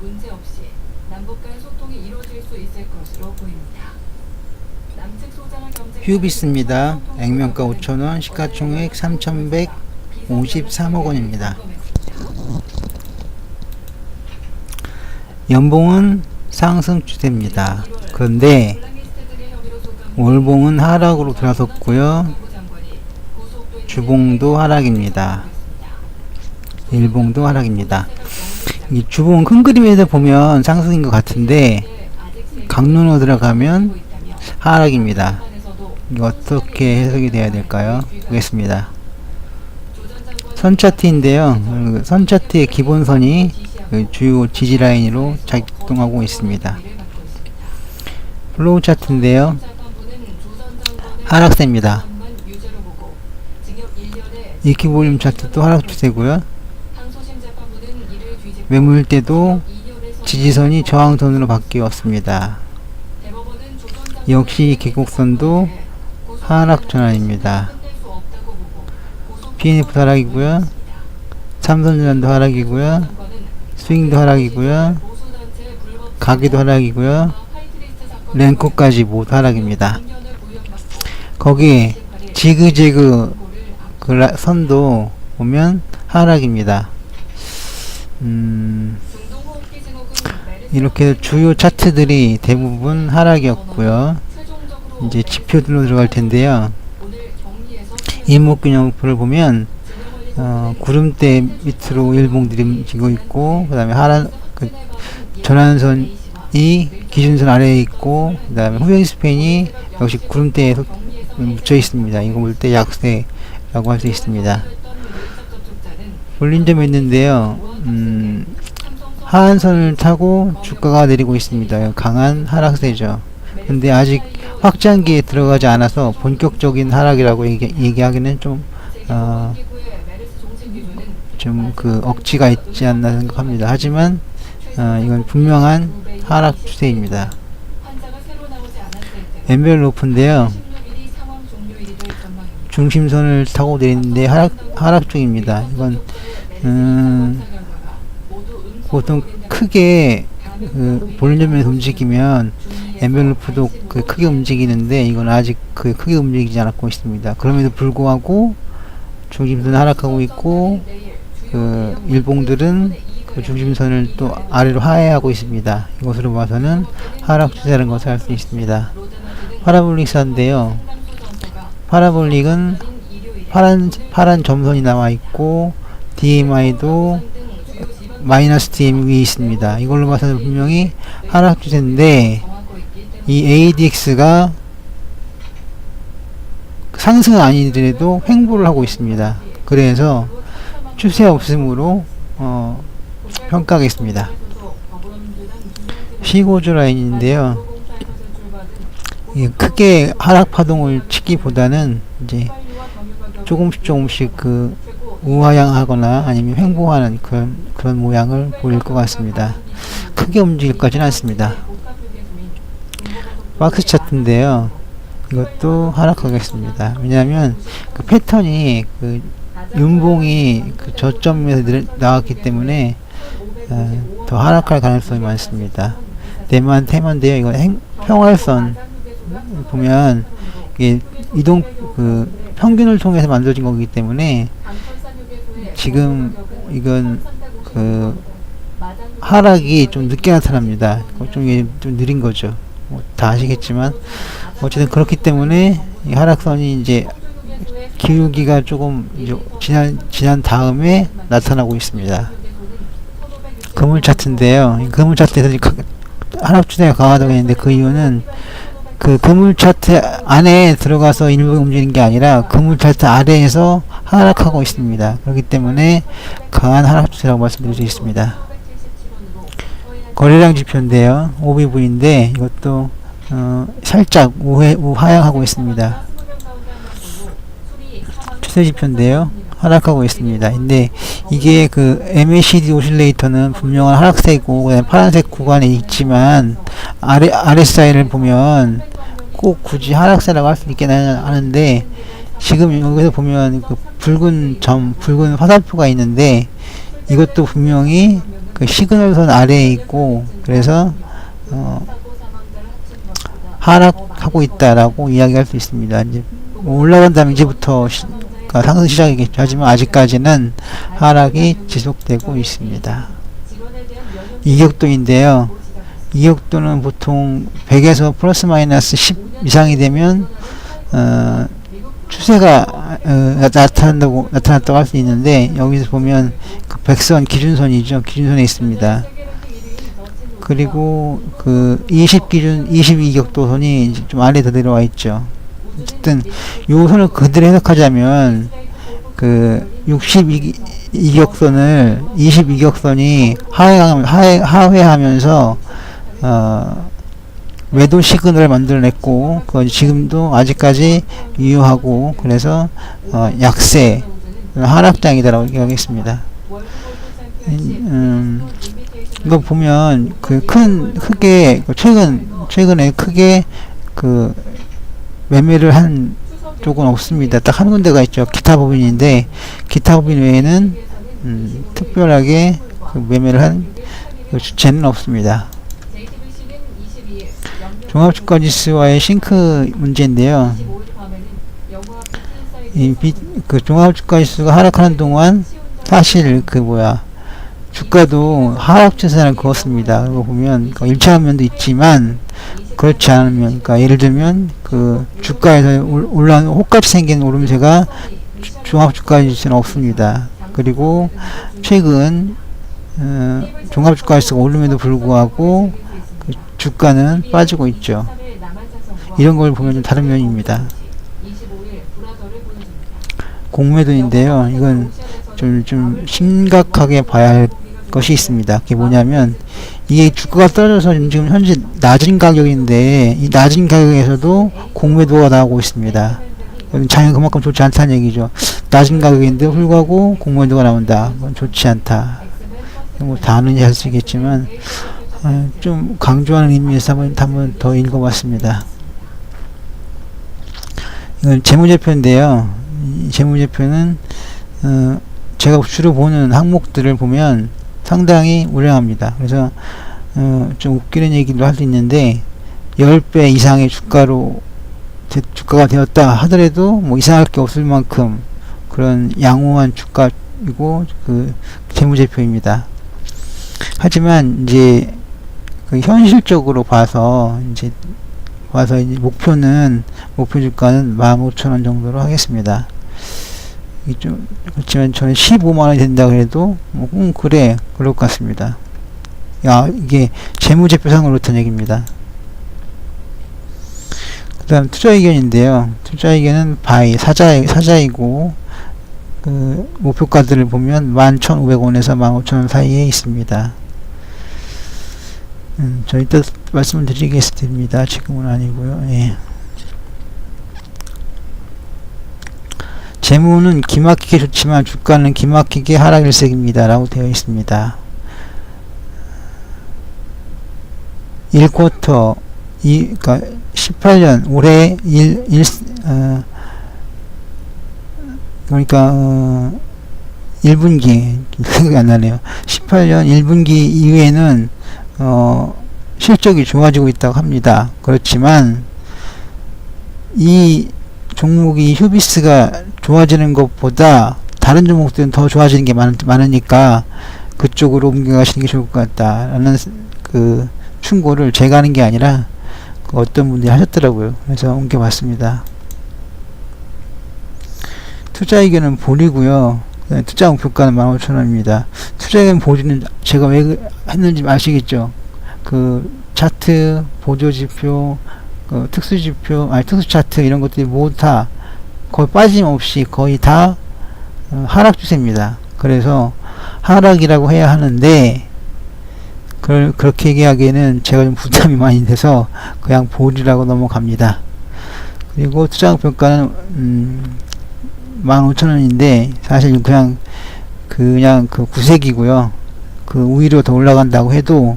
문제 없이 남북 간 소통이 이루어질 수 있을 것으로 보입니다. 남측 소장을 겸직한 휴비스입니다. 액면가 소통은 5,000원, 시가총액 3,153억 원입니다. 연봉은 상승 추세입니다. 그런데 월봉은 하락으로 들어섰고요. 주봉도 하락입니다. 일봉도 하락입니다. 이 주봉 큰 그림에서 보면 상승인 것 같은데 강론으로 들어가면 하락입니다. 어떻게 해석이 돼야 될까요? 보겠습니다. 선 차트인데요. 그선 차트의 기본선이 그 주요 지지 라인으로 작동하고 있습니다. 플로우 차트인데요. 하락세입니다. 이키 볼륨 차트도 하락 추세고요. 매물대도 지지선이 저항선으로 바뀌었습니다. 역시 계곡선도 하락 전환입니다. BNF 하락이고요. 삼선전환도 하락이고요. 스윙도 하락이고요. 가기도 하락이고요. 랭코까지 모두 하락입니다. 거기에 지그재그 그 라- 선도 보면 하락입니다. 음, 이렇게 주요 차트들이 대부분 하락이었고요. 이제 지표들로 들어갈 텐데요. 이목균형표를 보면 어, 구름대 밑으로 일봉들이 움직이고 있고 그 다음에 하란 그 전환선이 기준선 아래에 있고 그 다음에 후행 스팬이 역시 구름대에 소- 묻혀 있습니다. 이거 볼 때 약세라고 할 수 있습니다. 올린 점이 있는데요. 음, 하한선을 타고 주가가 내리고 있습니다. 강한 하락세죠. 근데 아직 확장기에 들어가지 않아서 본격적인 하락이라고 얘기, 얘기하기는 좀, 어, 좀그 억지가 있지 않나 생각합니다. 하지만, 어, 이건 분명한 하락 추세입니다. 엔벨로프인데요. 중심선을 타고 내리는데 하락, 하락 중입니다. 이건, 음, 보통 크게 그 볼륨면에서 움직이면 엔벨로프도 그 크게 움직이는데 이건 아직 그 크게 움직이지 않고 있습니다. 그럼에도 불구하고 중심선은 하락하고 있고 그 일봉들은 그 중심선을 또 아래로 하회하고 있습니다. 이것으로 봐서는 하락 추세라는 것을 알 수 있습니다. 파라볼릭사인데요. 파라볼릭은 파란 파란 점선이 나와 있고 DMI도 마이너스 DM 위에 있습니다. 이걸로 봐서는 분명히 하락 추세인데 이 ADX가 상승은 아니더라도 횡보를 하고 있습니다. 그래서 추세 없음으로 어, 평가하겠습니다. 15주 라인인데요. 이 크게 하락 파동을 치기보다는 이제 조금씩 조금씩 그 우하향하거나 아니면 횡보하는 그런 그런 모양을 보일 것 같습니다. 크게 움직일 것은 않습니다. 박스 차트인데요. 이것도 하락하겠습니다. 왜냐하면 그 패턴이 그 윤봉이 그 저점에서 나왔기 때문에 어, 더 하락할 가능성이 많습니다. 대만 테마인데요. 이거 행, 평활선 보면 이게 이동 그 평균을 통해서 만들어진 거기 때문에 지금 이건 그 하락이 좀 늦게 나타납니다. 좀, 좀 느린 거죠. 뭐 다 아시겠지만 어쨌든 그렇기 때문에 이 하락선이 이제 기울기가 조금 이제 지난 지난 다음에 나타나고 있습니다. 그물 차트인데요. 이 그물 차트에서 하락 추세가 강하다고 했는데 그 이유는 그 그물 차트 안에 들어가서 일부 움직이는 게 아니라 그물 차트 아래에서 하락하고 있습니다. 그렇기 때문에 강한 하락 추세라고 말씀드릴 수 있습니다. 거래량 지표인데요. OBV인데 이것도 어, 살짝 우회, 우하향하고 있습니다. 추세 지표인데요. 하락하고 있습니다. 근데 이게 그 MACD 오실레이터는 분명한 하락세고 파란색 구간에 있지만 RSI를 보면 꼭 굳이 하락세라고 할 수 있긴 하는데 지금 여기서 보면 그 붉은 점, 붉은 화살표가 있는데 이것도 분명히 그 시그널선 아래에 있고 그래서 어, 하락하고 있다라고 이야기할 수 있습니다. 이제 올라간다면 이제부터 시, 그러니까 상승 시작이겠죠. 하지만 아직까지는 하락이 지속되고 있습니다. 이격도인데요. 이격도는 보통 100에서 플러스 마이너스 10 이상이 되면 어, 추세가 어, 나타난다고 나타났다고 할 수 있는데 여기서 보면 그 백선 기준선이죠. 기준선에 있습니다. 그리고 그 20 기준 22격도선이 이제 좀 아래 더 내려와 있죠. 어쨌든 요 선을 그대로 해석하자면 그 62격선을 22격선이 하회하면 하회, 하회하면서 어 매도 시그널을 만들어냈고 그 지금도 아직까지 유효하고 그래서 어 약세 하락장이다라고 얘기하겠습니다. 음, 이거 보면 그 큰 크게 그 최근 최근에 크게 그 매매를 한 쪽은 없습니다. 딱 한 군데가 있죠. 기타 법인인데 기타 법인 외에는 음, 특별하게 그 매매를 한 그 주체는 없습니다. 종합주가지수와의 싱크 문제인데요. 이 비, 그 종합주가지수가 하락하는 동안 사실 그 뭐야 주가도 하락 추세를 그었습니다. 그거 보면 그 일치하는 면도 있지만 그렇지 않으면 그러니까 예를 들면 그 주가에서 올- 올라온 혹같이 생긴 오름세가 주- 종합주가지수는 없습니다. 그리고 최근 어, 종합주가지수가 오름에도 불구하고 그 주가는 빠지고 있죠. 이런 걸 보면 좀 다른 면입니다. 공매도인데요. 이건 좀, 좀 심각하게 봐야 할 것이 있습니다. 그게 뭐냐면, 이게 주가가 떨어져서 지금 현재 낮은 가격인데, 이 낮은 가격에서도 공매도가 나오고 있습니다. 자연 그만큼 좋지 않다는 얘기죠. 낮은 가격인데 불구하고 공매도가 나온다. 좋지 않다. 뭐 다는지 할수 있겠지만, 어, 좀 강조하는 의미에서 한번, 한번 더 읽어봤습니다. 이건 재무제표인데요. 이 재무제표는 어, 제가 주로 보는 항목들을 보면 상당히 우량합니다. 그래서 어, 좀 웃기는 얘기도 할 수 있는데 10배 이상의 주가로 되- 주가가 되었다 하더라도 뭐 이상할 게 없을 만큼 그런 양호한 주가이고 그 재무제표입니다. 하지만 이제 그 현실적으로 봐서 이제 봐서 이제 목표는 목표 주가는 15,000원 정도로 하겠습니다. 좀 그렇지만 저는 15만 원이 된다 그래도 뭐, 음, 그래 그럴 것 같습니다. 야 이게 재무제표상으로 그렇다는 얘기입니다. 그 다음 투자 의견인데요. 투자 의견은 바이 사자 사자이고 그 목표가들을 보면 11,500원에서 15,000원 사이에 있습니다. 음, 저 이따 말씀을 드리겠습니다. 지금은 아니고요. 예. 재무는 기막히게 좋지만 주가는 기막히게 하락 일색입니다. 라고 되어 있습니다. 1쿼터, 이, 그니까 18년, 올해 1, 1, 어, 그러니까, 어, 1분기, 생각이 안 나네요. 18년 1분기 이후에는, 어, 실적이 좋아지고 있다고 합니다. 그렇지만, 이 종목이 휴비스가 좋아지는 것보다 다른 종목들은 더 좋아지는 게 많, 많으니까 그쪽으로 옮겨가시는 게 좋을 것 같다라는 그 충고를 제가 하는 게 아니라 그 어떤 분들이 하셨더라고요. 그래서 옮겨봤습니다. 투자 의견은 보리고요. 그다음에 투자 목표가는 15,000원입니다. 투자 의견 보리는 제가 왜 그- 했는지 아시겠죠? 그 차트, 보조 지표, 그 특수 지표, 아니 특수 차트 이런 것들이 모두 다 거의 빠짐없이 거의 다 어, 하락 추세입니다. 그래서 하락이라고 해야 하는데 그걸 그렇게 얘기하기에는 제가 좀 부담이 많이 돼서 그냥 보리라고 넘어갑니다. 그리고 투자 평가는 음, 15,000원인데 사실 그냥 그냥 그 구색이고요. 그 위로 더 올라간다고 해도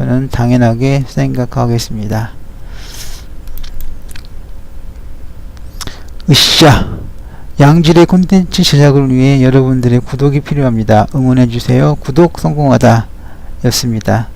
저는 당연하게 생각하겠습니다. 으쌰! 양질의 콘텐츠 제작을 위해 여러분들의 구독이 필요합니다. 응원해주세요. 구독 성공하다. 였습니다.